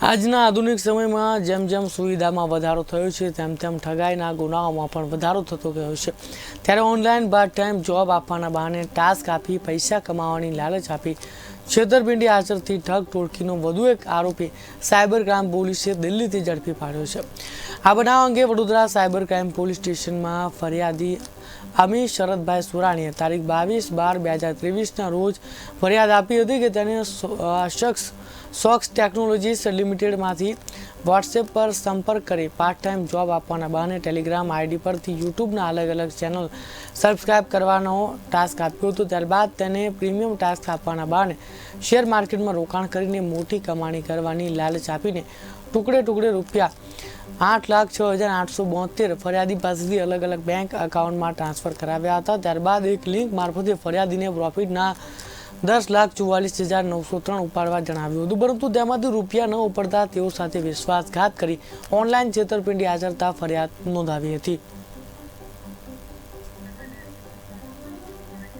આજના આધુનિક સમયમાં જેમ જેમ સુવિધામાં વધારો થયો છે, તેમ તેમ ઠગાઈના ગુનાઓમાં પણ વધારો થતો ગયો છે. ત્યારે ઓનલાઈન પાર્ટ ટાઈમ જોબ આપવાના બહાને ટાસ્ક આપી, પૈસા કમાવાની લાલચ આપી, છેતરપિંડી આચરતી, ઠગ ટોળકીનો વધુ એક આરોપી સાયબર ક્રાઇમ પોલીસે દિલ્હીથી ઝડપી પાડ્યો છે. આ બનાવ અંગે વડોદરા સાયબર ક્રાઇમ પોલીસ સ્ટેશનમાં ફરિયાદી અમી શરદભાઈ સુરાણીએ તારીખ બાવીસ બાર બે હજાર ત્રેવીસના રોજ ફરિયાદ આપી હતી કે તેને શખ્સ સોક્સ ટેકનોલોજીસ લિમિટેડમાંથી વોટ્સએપ પર સંપર્ક કરી પાર્ટ ટાઈમ જોબ આપવાના બહાને ટેલિગ્રામ આઈડી પરથી યુટ્યુબના અલગ અલગ ચેનલ સબસ્ક્રાઇબ કરવાનો ટાસ્ક આપ્યો હતો. ત્યારબાદ તેને પ્રીમિયમ ટાસ્ક આપવાના બહાને શેર માર્કેટમાં રોકાણ કરીને મોટી કમાણી કરવાની લાલચ આપીને ટુકડે ટુકડે રૂપિયા આઠ લાખ છ હજાર આઠસો બોતેર ફરિયાદી પાસેથી અલગ અલગ બેંક એકાઉન્ટમાં ટ્રાન્સફર કરાવ્યા હતા. ત્યારબાદ એક લિંક મારફતે ફરિયાદીને પ્રોફિટના દસ લાખ ચુવાલીસ હજાર નવસો ત્રણ ઉપાડવા જણાવ્યું હતું. પરંતુ તેમાંથી રૂપિયા ન ઉપડતા તેઓ સાથે વિશ્વાસઘાત કરી ઓનલાઈન છેતરપિંડી આચરતા ફરિયાદ નોંધાવી હતી.